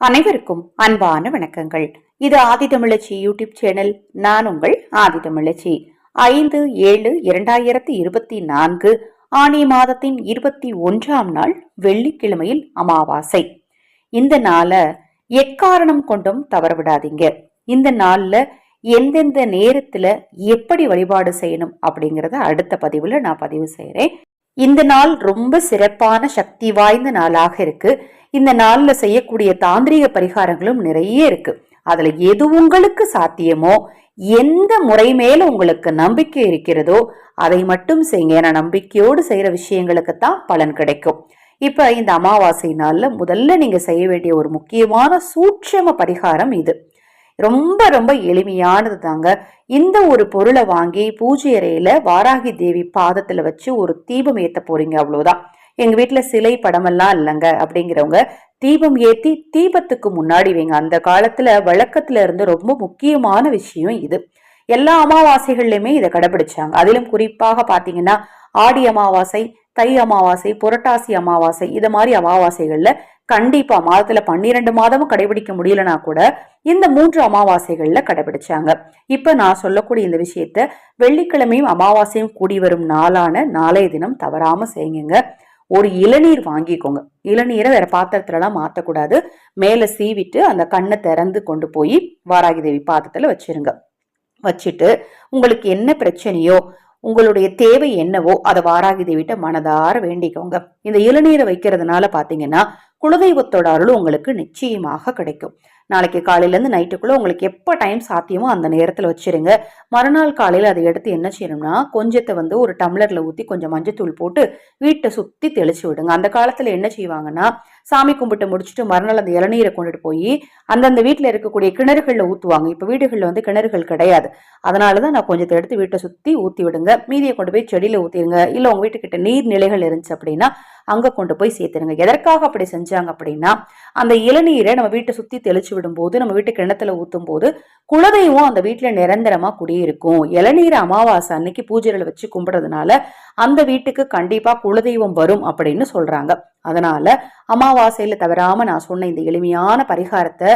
அனைவருக்கும் அன்பான வணக்கங்கள். இது ஆதிதமிழச்சி யூடியூப் சேனல். நான் உங்கள் ஆதிதமிழச்சி. ஐந்து ஏழு இரண்டாயிரத்தி இருபத்தி நான்கு ஆணி மாதத்தின் இருபத்தி ஒன்றாம் நாள் வெள்ளிக்கிழமையில் அமாவாசை. இந்த நாளை எக்காரணம் கொண்டும் தவற விடாதீங்க இந்த நாளில் எந்தெந்த நேரத்தில் எப்படி வழிபாடு செய்யணும் அப்படிங்கிறத அடுத்த பதிவில் நான் பதிவு செய்கிறேன் இந்த நாள் ரொம்ப சிறப்பான சக்தி வாய்ந்த நாளாக இருக்கு. இந்த நாளில் செய்யக்கூடிய தாந்திரிக பரிகாரங்களும் நிறைய இருக்கு. அதுல எது உங்களுக்கு சாத்தியமோ எந்த முறை மேல உங்களுக்கு நம்பிக்கை இருக்கிறதோ அதை மட்டும் செய்யுங்க. ஏன்னா நம்பிக்கையோடு செய்யற விஷயங்களுக்கு தான் பலன் கிடைக்கும். இப்ப இந்த அமாவாசை நாளில் முதல்ல நீங்க செய்ய வேண்டிய ஒரு முக்கியமான சூட்சம பரிகாரம் இது. ரொம்ப ரொம்ப எளிமையானது தாங்க. இந்த ஒரு பொருளை வாங்கி பூஜை அறையில வாராகி தேவி பாதத்துல வச்சு ஒரு தீபம் ஏத்த போறீங்க அவ்வளோதான் எங்க வீட்டுல சிலை படமெல்லாம் இல்லைங்க அப்படிங்கிறவங்க தீபம் ஏத்தி தீபத்துக்கு முன்னாடி வைங்க. அந்த காலத்துல வழக்கத்துல இருந்து ரொம்ப முக்கியமான விஷயம் இது. எல்லா அமாவாசைகள்லையுமே இதை கடைபிடிச்சாங்க அதிலும் குறிப்பாக பாத்தீங்கன்னா ஆடி அமாவாசை தை அமாவாசை புரட்டாசி அமாவாசை இது மாதிரி அமாவாசைகள்ல கண்டிப்பா மாதத்துல பன்னிரெண்டு மாதமும் கடைபிடிக்க முடியலனா கூட இந்த மூன்று அமாவாசைகள்ல கடைபிடிச்சாங்க இப்ப நான் சொல்லக்கூடிய இந்த விஷயத்த வெள்ளிக்கிழமையும் அமாவாசையும் கூடி வரும் நாளான நாளைய தினம் தவறாம செய்யுங்க. ஒரு இளநீர் வாங்கிக்கோங்க. இளநீரை வேற பாத்திரத்துலலாம் மாற்றக்கூடாது மேலே சீவிட்டு அந்த கண்ணை திறந்து கொண்டு போய் வாராகி தேவி பாத்திரத்தில் வச்சிருங்க. வச்சுட்டு உங்களுக்கு என்ன பிரச்சனையோ உங்களுடைய தேவை என்னவோ அதை வாராகி தேவிட்ட மனதார வேண்டிக்கோங்க. இந்த இளநீரை வைக்கிறதுனால பார்த்தீங்கன்னா குலதெய்வத்தோட அருள் உங்களுக்கு நிச்சயமாக கிடைக்கும். நாளைக்கு காலையிலேருந்து நைட்டுக்குள்ளே உங்களுக்கு எப்போ டைம் சாத்தியமோ அந்த நேரத்தில் வச்சுருங்க. மறுநாள் காலையில் அதை எடுத்து என்ன செய்யணும்னா கொஞ்சத்தை வந்து ஒரு டம்ளரில் ஊற்றி கொஞ்சம் மஞ்சத்தூள் போட்டு வீட்டை சுற்றி தெளிச்சு விடுங்க. அந்த காலத்தில் என்ன செய்வாங்கன்னா சாமி கும்பிட்டு முடிச்சுட்டு மறுநாள் அந்த இளநீரை கொண்டுட்டு போய் அந்தந்த வீட்டில் இருக்கக்கூடிய கிணறுகளில் ஊற்றுவாங்க இப்போ வீடுகளில் வந்து கிணறுகள் கிடையாது. அதனால தான் நான் கொஞ்சத்தை எடுத்து வீட்டை சுற்றி ஊற்றி விடுங்க. மீதியை கொண்டு போய் செடியில் ஊற்றிடுங்க இல்லை உங்கள் வீட்டுக்கிட்ட நீர் நிலைகள் இருந்துச்சு அப்படின்னா அங்கே கொண்டு போய் சேர்த்துருங்க. எதற்காக அப்படி செஞ்சாங்க அப்படின்னா அந்த இளநீரை நம்ம வீட்டை சுற்றி தெளிச்சு விடும்போது நம்ம வீட்டு கிணத்துல ஊற்றும் போது குலதெய்வம் அந்த வீட்டில் நிரந்தரமாக குடியிருக்கும். இளநீர் அமாவாசை அன்னைக்கு பூஜைகளை வச்சு கும்பிடுறதுனால அந்த வீட்டுக்கு கண்டிப்பாக குலதெய்வம் வரும் அப்படின்னு சொல்கிறாங்க அதனால அமாவாசையில் தவறாமல் நான் சொன்ன இந்த எளிமையான பரிகாரத்தை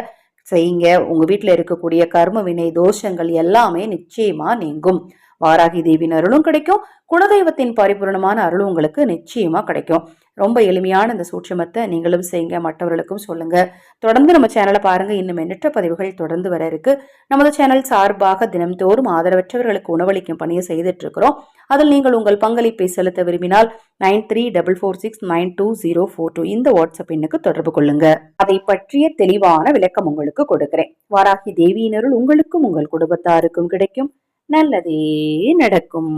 செய்யுங்க. உங்கள் வீட்டில் இருக்கக்கூடிய கர்ம வினை தோஷங்கள் எல்லாமே நிச்சயமாக நீங்கும். வாராகி தேவியின் அருளும் கிடைக்கும். குலதெய்வத்தின் பரிபூர்ணமான அருளும் உங்களுக்கு நிச்சயமா கிடைக்கும். ரொம்ப எளிமையான இந்த சூட்சமத்தை நீங்களும் செய்யுங்க மற்றவர்களுக்கும் சொல்லுங்க. தொடர்ந்து நம்ம சேனலை பாருங்க. இன்னும் எண்ணற்ற பதிவுகள் தொடர்ந்து வர இருக்கு. நமது சேனல் சார்பாக தினம்தோறும் ஆதரவற்றவர்களுக்கு உணவளிக்கும் பணியை செய்துட்டு இருக்கிறோம் அதில் நீங்கள் உங்கள் பங்களிப்பை செலுத்த விரும்பினால் nine three double four six nine two zero four two இந்த வாட்ஸ்அப் எண்ணுக்கு தொடர்பு கொள்ளுங்க. அதை பற்றிய தெளிவான விளக்கம் உங்களுக்கு கொடுக்கிறேன். வாராகி தேவியினருள் உங்களுக்கும் உங்கள் குடும்பத்தாருக்கும் கிடைக்கும். நல்லதே நடக்கும்.